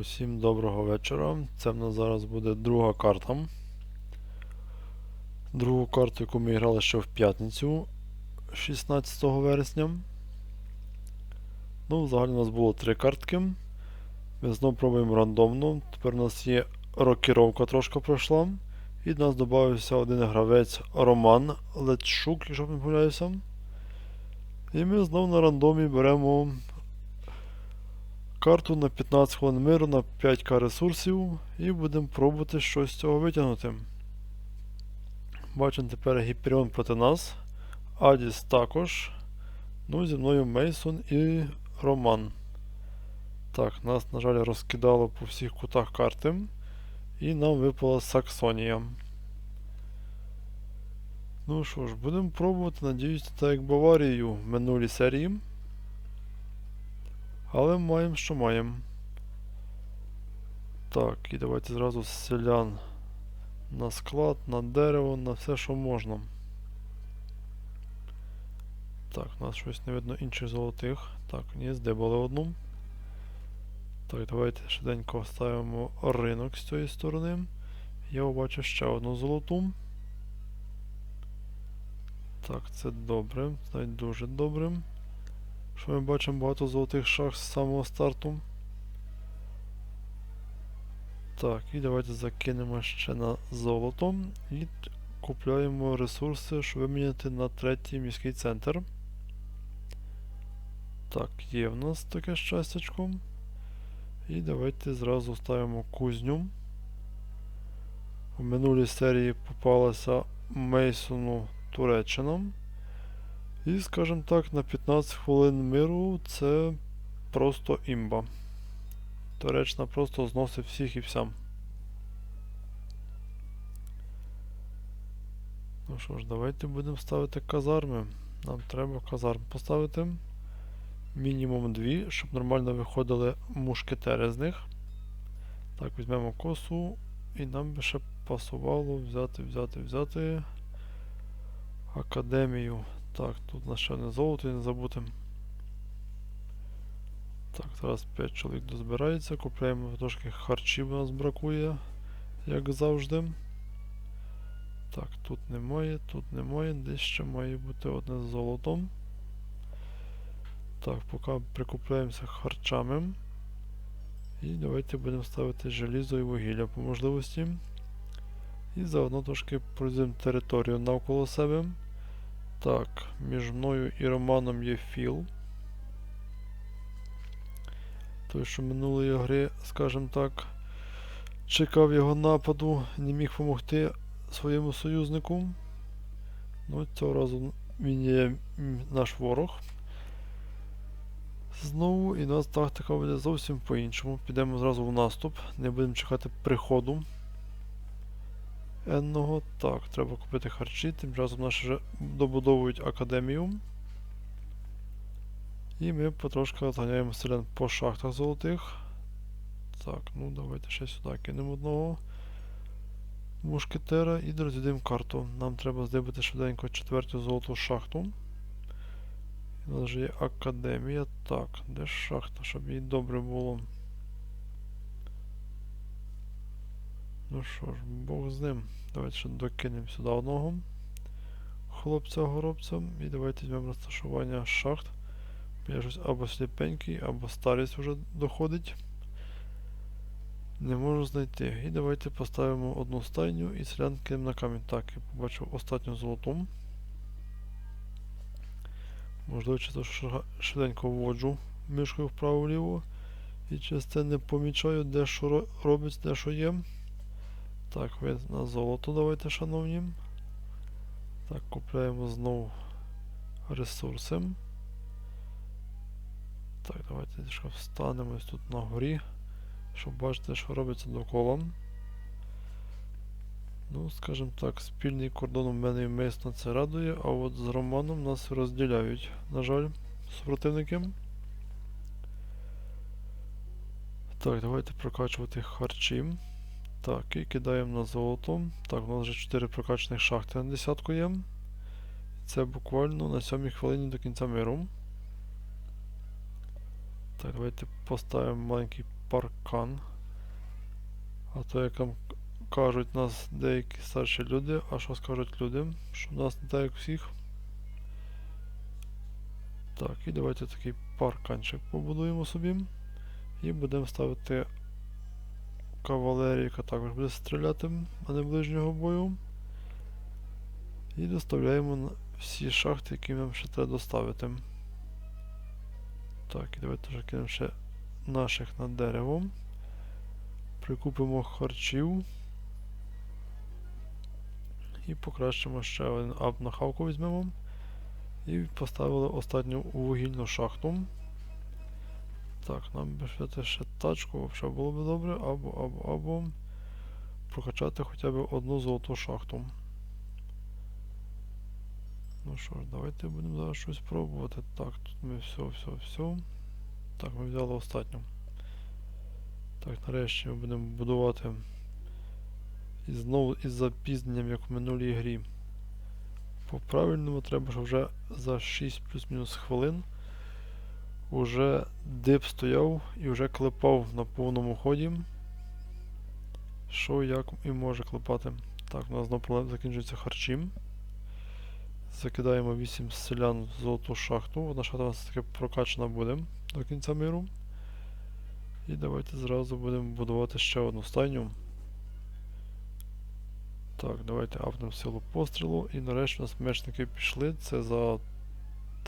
Усім доброго вечора. Це в нас зараз буде друга карта. Другу карту, яку ми грали ще в п'ятницю 16 вересня. Ну, взагалі у нас було три картки. Ми знову пробуємо рандомно. Тепер у нас є рокіровка трошки пройшла. І до нас додався один гравець Роман Лечук, якщо не помиляюся. І ми знову на рандомі беремо карту на 15 хвилин миру на 5к ресурсів і будемо пробувати щось з цього витягнути. Бачимо тепер Гіперіон проти нас. Адіс також. Ну, зі мною Мейсон і Роман. Так, нас, на жаль, розкидало по всіх кутах карти. І нам випала Саксонія. Ну що ж, будемо пробувати, надіюсь, так як Баварію в минулій серії. Але маємо, що маємо. Так, і давайте зразу селян на склад, на дерево, на все, що можна. Так, у нас щось не видно інших золотих. Так, ні, здибали одну. Так, давайте швиденько ставимо ринок з цієї сторони. Я побачив ще одну золоту. Так, це добре, навіть дуже добре. Що ми бачимо багато золотих шах з самого старту. Так, і давайте закинемо ще на золото і купляємо ресурси, щоб виміняти на третій міський центр. Так, є в нас таке щастячко. І давайте зразу ставимо кузню. У минулій серії попалася Мейсону Туреччина. І, скажімо так, на 15 хвилин миру це просто імба. Туреччина просто зносить всіх і всям. Ну що ж, давайте будемо ставити казарми. Нам треба казарм поставити. Мінімум дві, щоб нормально виходили мушкетери з них. Так, візьмемо косу і нам би ще пасувало взяти, взяти, взяти академію. Так, тут у нас ще не золото не забути. Так, зараз 5 чоловік дозбирається. Купляємо трошки харчів у нас бракує, як завжди. Так, тут немає, тут немає, десь ще має бути одне з золотом. Так, поки прикупляємося харчами. І давайте будемо ставити желізо і вугілля по можливості. І заодно трошки пройдемо територію навколо себе. Так, між мною і Романом є Філ. Той, що минулої гри, скажімо так, чекав його нападу, не міг допомогти своєму союзнику. Ну, цього разу він є наш ворог. Знову і нас тактика буде зовсім по-іншому. Підемо зразу в наступ, не будемо чекати приходу. Енного. Так, треба купити харчі, тим часом наші вже добудовують академію. І ми потрошки зганяємо селян по шахтах золотих. Так, ну давайте ще сюди кинемо одного мушкетера і розвідемо карту. Нам треба здибати швиденько четверту золоту шахту. У нас вже є академія. Так, де шахта, щоб їй добре було. Ну що ж, Бог з ним. Давайте ще докинемо сюди одного хлопця-горобця. І давайте візьмемо розташування шахт. Я щось або сліпенький, або старість вже доходить. Не можу знайти. І давайте поставимо одну стайню і селян кинемо на камінь. Так, я побачив останню золоту. Можливо, чисто ша- швиденько вводжу мишкою вправо-вліво. І через це не помічаю, де що робить, де що є. Так, ви на золото давайте, шановні. Так, купляємо знову ресурси. Так, давайте трішки встанемо ось тут на горі, щоб бачити, що робиться довкола. Ну, скажімо так, спільний кордон у мене і Мейсона це радує, а от з Романом нас розділяють, на жаль, супротивники. Так, давайте прокачувати харчі. Так, і кидаємо на золото. Так, у нас вже 4 прокачаних шахти на десятку є. Це буквально на 7 хвилині до кінця миру. Так, давайте поставимо маленький паркан. А то, як там кажуть нас деякі старші люди, а що скажуть люди, що в нас не так як всіх. Так, і давайте такий парканчик побудуємо собі. І будемо ставити кавалерію, яка також буде стріляти, а ближнього бою. І доставляємо всі шахти, які нам ще треба доставити. Так, і давайте вже кинемо ще наших на дерево. Прикупимо харчів. І покращимо ще один ап на хавку візьмемо. І поставили останню вугільну шахту. Так, нам би взяти ще тачку, взагалі було б добре, або, або, або прокачати хоча б одну золоту шахту. Ну що ж, давайте будемо зараз щось пробувати. Так, тут ми все, все, все. Так, ми взяли останню. Так, нарешті ми будемо будувати. І знову із запізненням, як в минулій грі. По правильному треба, щоб вже за 6 плюс-мінус хвилин уже дип стояв і вже клепав на повному ході. Що як і може клепати. Так, у нас знову проблем закінчуються харчі. Закидаємо 8 селян в золоту шахту. Одна шахта у нас таки прокачана буде до кінця миру. І давайте зразу будемо будувати ще одну стайню. Так, давайте апнемо силу пострілу. І нарешті у нас мечники пішли. Це за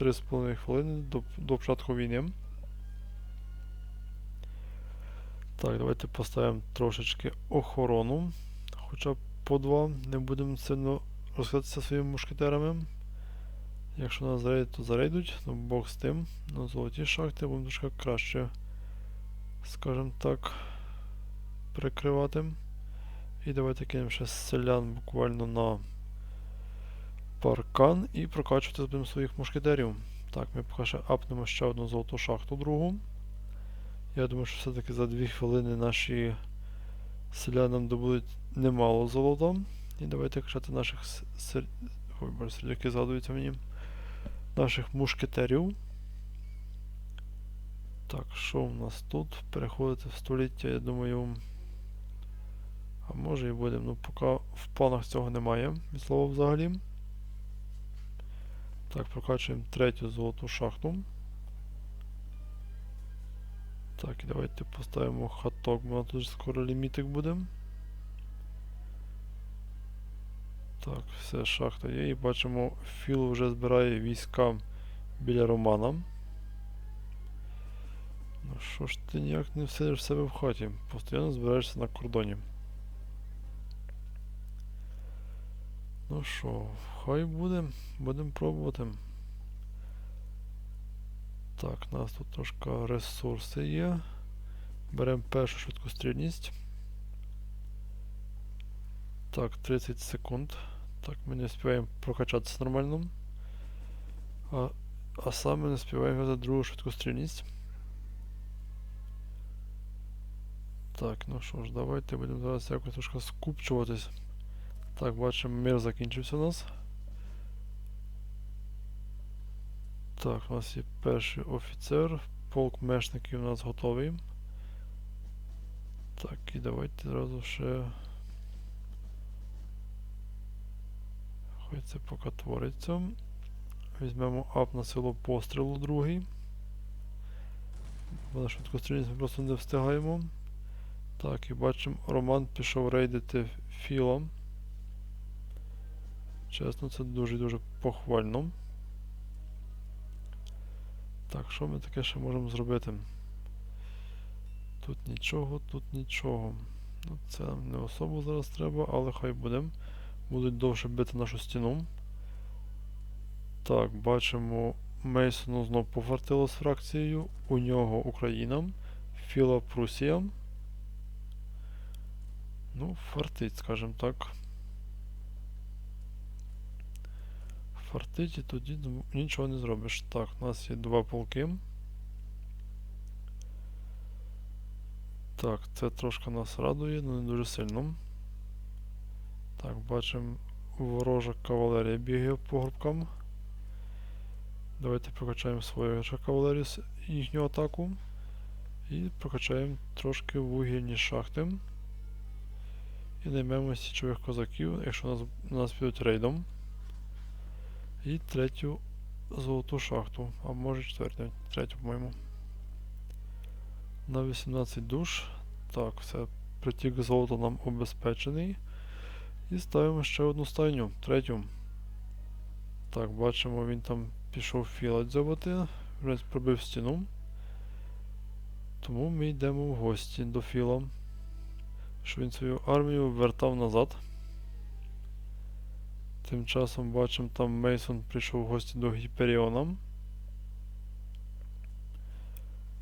3,5 хвилини до, до початку війни. Так, давайте поставимо трошечки охорону. Хоча б по два. Не будемо сильно розходитися своїми мушкетерами. Якщо нас зарейдуть, то зарейдуть, ну бог з тим. На золоті шахти будемо трошки краще, скажімо так, прикривати. І давайте кинемо ще селян буквально на паркан і прокачувати будемо своїх мушкетерів. Так, ми поки ще апнемо ще одну золоту шахту другу. Я думаю, що все-таки за 2 хвилини наші селяни нам добудуть немало золота. І давайте качати наших сер... Ой, боже, сердяки згадуються мені. Наших мушкетерів. Так, що у нас тут? Переходити в століття, я думаю. А може і будемо. Ну, поки в планах цього немає, від слова взагалі. Так, прокачуємо третю золоту шахту. Так, і давайте поставимо хаток, бо тут скоро лімітик буде. Так, все, шахта є. І бачимо, Філ вже збирає війська біля Романа. Ну що ж ти ніяк не всидиш в себе в хаті? Постійно збираєшся на кордоні. Ну що, хай буде, будемо пробувати. Так, у нас тут трошки ресурси є. Беремо першу швидкострільність. Так, 30 секунд. Так, ми не співаємо прокачатися нормально. А, а саме не співаємо за другу швидкострільність. Так, ну що ж, давайте будемо зараз якось трошки скупчуватись. Так, бачимо, мир закінчився у нас. Так, у нас є перший офіцер. Полк мешників у нас готовий. Так, і давайте зразу ще. Хай це поки твориться. Візьмемо ап на силу пострілу другий. Бо на швидкострільність ми просто не встигаємо. Так, і бачимо, Роман пішов рейдити Філа. Чесно, це дуже-дуже похвально. Так, що ми таке ще можемо зробити? Тут нічого, тут нічого. Ну, це нам не особо зараз треба, але хай буде. Будуть довше бити нашу стіну. Так, бачимо, Мейсону знов пофартило з фракцією. У нього Україна. Філа Прусія. Ну, фартить, скажімо так. Фартить тоді нічого не зробиш. Так, у нас є два полки. Так, це трошки нас радує, але не дуже сильно. Так, бачимо, ворожа кавалерія бігає по групкам. Давайте прокачаємо свою кавалерію їхню атаку. І прокачаємо трошки вугільні шахти. І наймемо січових козаків, якщо нас, нас підуть рейдом. І третю золоту шахту, а може четверту, третю, по-моєму. На 18 душ. Так, все, притік золота нам обезпечений. І ставимо ще одну стайню, третю. Так, бачимо, він там пішов філа дзьобати, вже пробив стіну. Тому ми йдемо в гості до Філа. Що він свою армію вертав назад. Тим часом бачимо, там Мейсон прийшов в гості до Гіперіона.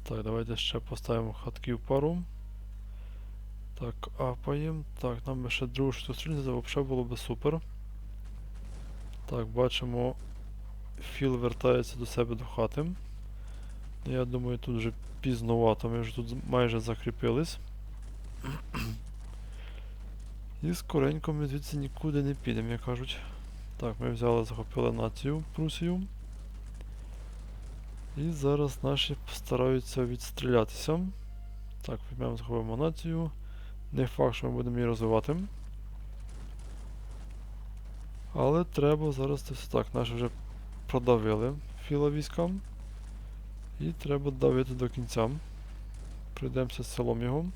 Так, давайте ще поставимо хатків пару. Так, апаємо. Так, нам би ще другу зустрінеться, взагалі було би супер. Так, бачимо, Філ вертається до себе до хати. Я думаю, тут вже пізновато, ми вже тут майже закріпились. І скоренько ми звідси нікуди не підемо, як кажуть. Так, ми взяли, захопили націю Прусію. І зараз наші постараються відстрілятися. Так, візьмемо, захопимо націю. Не факт, що ми будемо її розвивати. Але треба зараз це все так. Наші вже продавили філа військам. І треба давити до кінця. Прийдемося з селом його.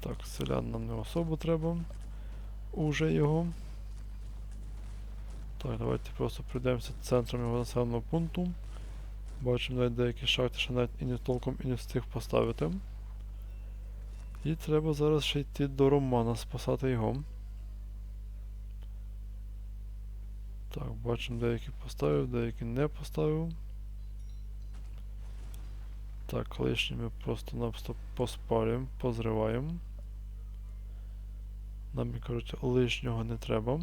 Так, селян нам не особо треба. Уже його. Так, давайте просто прийдемося центром його населеного пункту. Бачимо навіть деякі шахти, що навіть і не толком і не встиг поставити. І треба зараз ще йти до Романа, спасати його. Так, бачимо, деякі поставив, деякі не поставив. Так, лишні ми просто-напросто поспалюємо, позриваємо. Нам, кажуть, лишнього не треба.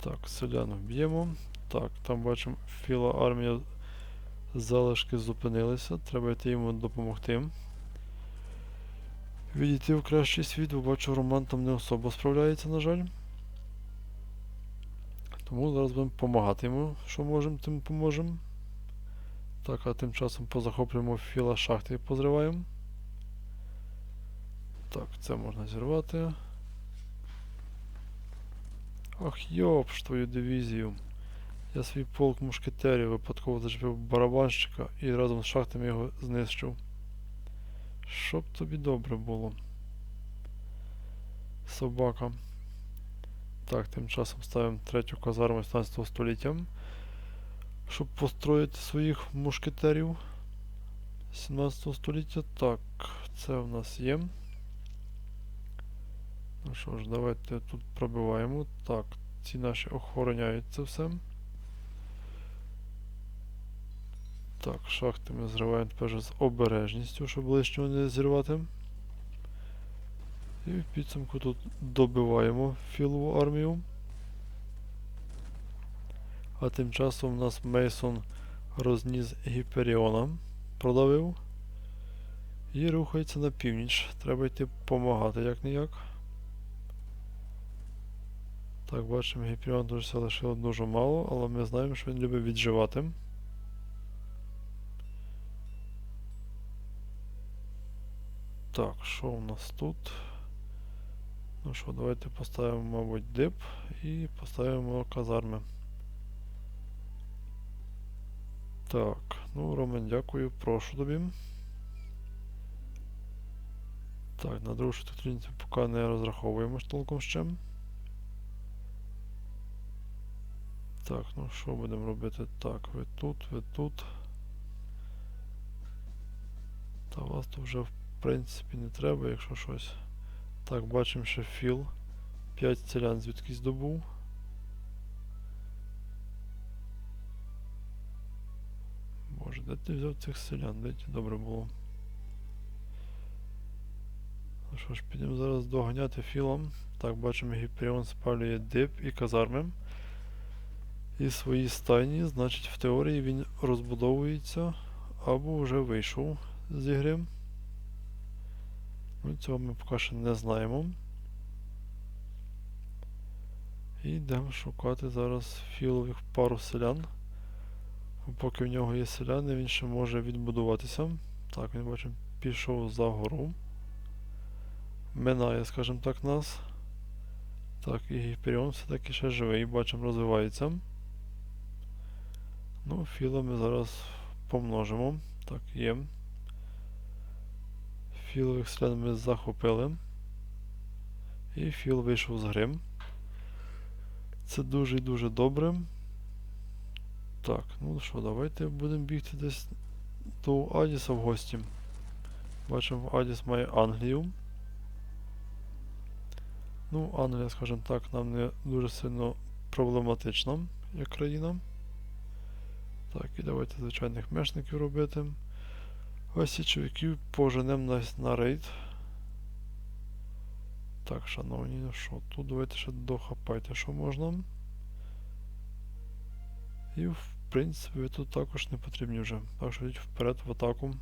Так, селян вб'ємо. Так, там бачимо, філа армія залишки зупинилися. Треба йти йому допомогти. Відійти в кращий світ, бо бачу, Роман там не особо справляється, на жаль. Тому зараз будемо допомагати йому, що можемо, тим поможемо. Так, а тим часом позахоплюємо філа шахти і позриваємо. Так, це можна зірвати. Ах, йоп, твою дивізію. Я свій полк мушкетерів випадково зачепив барабанщика і разом з шахтами його знищив. Щоб тобі добре було. Собака. Так, тим часом ставимо третю казарму 16 століття. Щоб построїти своїх мушкетерів 17 століття. Так, це в нас є. Ну що ж, давайте тут пробиваємо. Так, ці наші охороняють це все. Так, шахти ми зриваємо тепер з обережністю, щоб лишнього не зірвати. І в підсумку тут добиваємо філову армію. А тим часом у нас Мейсон розніс Гіперіона, продавив. І рухається на північ. Треба йти допомагати як-ніяк. Так, бачимо, Гіперіон дуже лишило дуже мало, але ми знаємо, що він любить відживати. Так, що у нас тут? Ну що, давайте поставимо, мабуть, дип і поставимо казарми. Так, ну, Ромен, дякую, прошу тобі. Так, на другу штуку поки не розраховуємо толком з чим. Так, ну що будемо робити? Так, ви тут, ви тут. Та вас тут вже в принципі не треба, якщо щось. Так, бачимо ще філ. 5 селян звідки здобув. Боже, де ти взяв цих селян? Де ті добре було? Ну що ж, підемо зараз доганяти філом. Так, бачимо, Гіперіон спалює дип і казарми. І свої стайні, значить, в теорії він розбудовується або вже вийшов з ігри. Ну, цього ми поки що не знаємо. І йдемо шукати зараз філових пару селян. Поки в нього є селяни, він ще може відбудуватися. Так, він бачимо, пішов за гору. Минає, скажімо так, нас. Так, і Гіперіон все-таки ще живий, бачимо, розвивається. Ну, філа ми зараз помножимо. Так, є. Філових селян ми захопили. І філ вийшов з гри. Це дуже і дуже добре. Так, ну що, давайте будемо бігти десь до Адіса в гості. Бачимо, Адіс має Англію. Ну, Англія, скажімо так, нам не дуже сильно проблематична як країна. Так, і давайте звичайних мешників робити. Ось січовиків поженемо на, на рейд. Так, шановні, ну що, тут давайте ще дохапайте, що можна. І в принципі тут також не потрібні вже. Так що йдіть вперед в атаку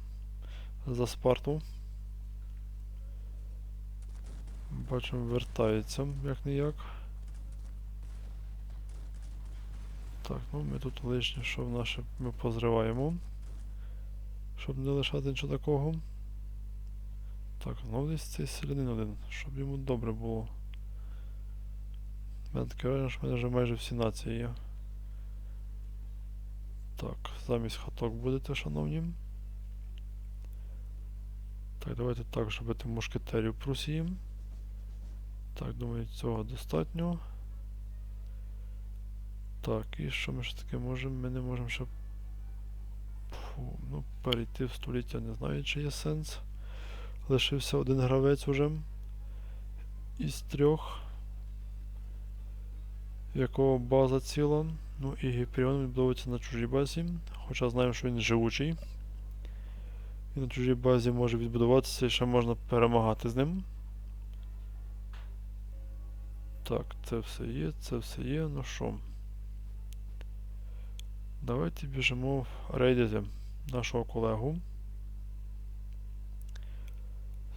за Спарту. Бачимо, вертається як не як. Так, ну ми тут лишнє, що в наше ми позриваємо. Щоб не лишати нічого такого. Так, ну десь цей селянин один, щоб йому добре було. Мене таке враження, що в мене вже майже всі нації є. Так, замість хаток будете, шановні. Так, давайте також робити мушкетерів Прусії. Так, думаю, цього достатньо. Так, і що ми ж таке можемо? Ми не можемо ще. Фу, ну, перейти в століття не знаю, чи є сенс. Лишився один гравець уже із трьох, якого база ціла. Ну і Гіперіон відбудовується на чужій базі, хоча знаємо, що він живучий. І на чужій базі може відбудуватися і ще можна перемагати з ним. Так, це все є, це все є. Ну що? Давайте біжимо рейдити нашого колегу.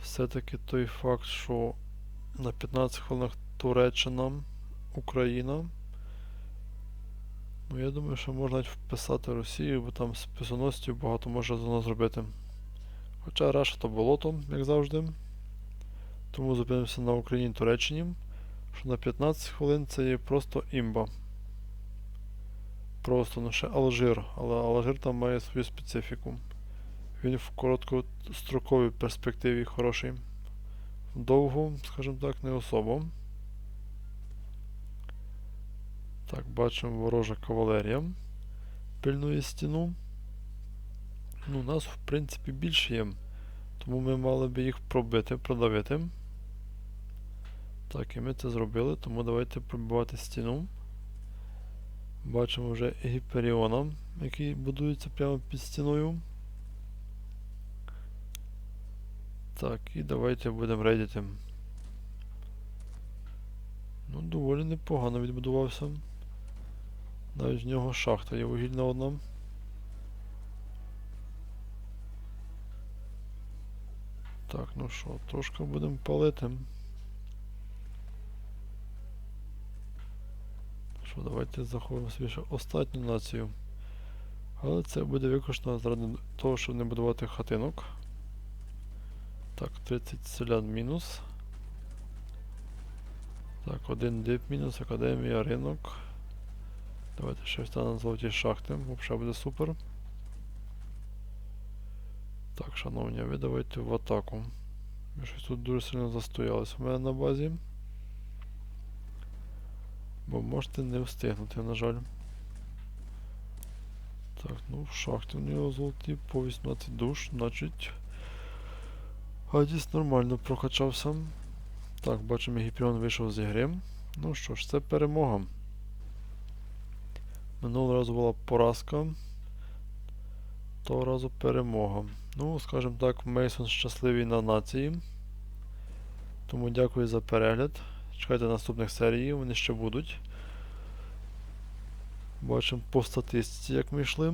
Все-таки той факт, що на 15 хвилинах Туреччина, Україна. Ну, я думаю, що можна навіть вписати Росію, бо там з писоносців багато може зоно зробити. Хоча Раша то болото, як завжди. Тому зупинимося на Україні Туреччині. Що на 15 хвилин це є просто імба. Просто ну ще Алжир, але Алжир там має свою специфіку. Він в короткостроковій перспективі хороший. В довгу, скажімо так, не особо. Так, бачимо ворожа кавалерія. Пильнує стіну. Ну, нас, в принципі, більше є. Тому ми мали би їх пробити, продавити. Так, і ми це зробили, тому давайте пробивати стіну. Бачимо вже Гіперіона, який будується прямо під стіною. Так, і давайте будемо рейдити. Ну, доволі непогано відбудувався. Навіть в нього шахта є вугільна одна. Так, ну що, трошки будемо палити. Що, давайте заховуємо собі ще останню націю. Але це буде використано заради того, щоб не будувати хатинок. Так, 30 селян мінус. Так, один дип мінус, академія, ринок. Давайте ще встанемо золоті шахти, взагалі буде супер. Так, шановні, ви давайте в атаку. Ми щось тут дуже сильно застоялись у мене на базі. Бо можете не встигнути, на жаль. Так, ну в шахті у нього золоті по 18 душ, значить. Гадіс нормально прокачався. Так, бачимо, Гіпіон вийшов з ігри. Ну що ж, це перемога. Минулого разу була поразка. Того разу перемога. Ну, скажімо так, Мейсон щасливий на нації. Тому дякую за перегляд. Чекайте наступних серій, вони ще будуть. Бачимо по статистиці, як ми йшли.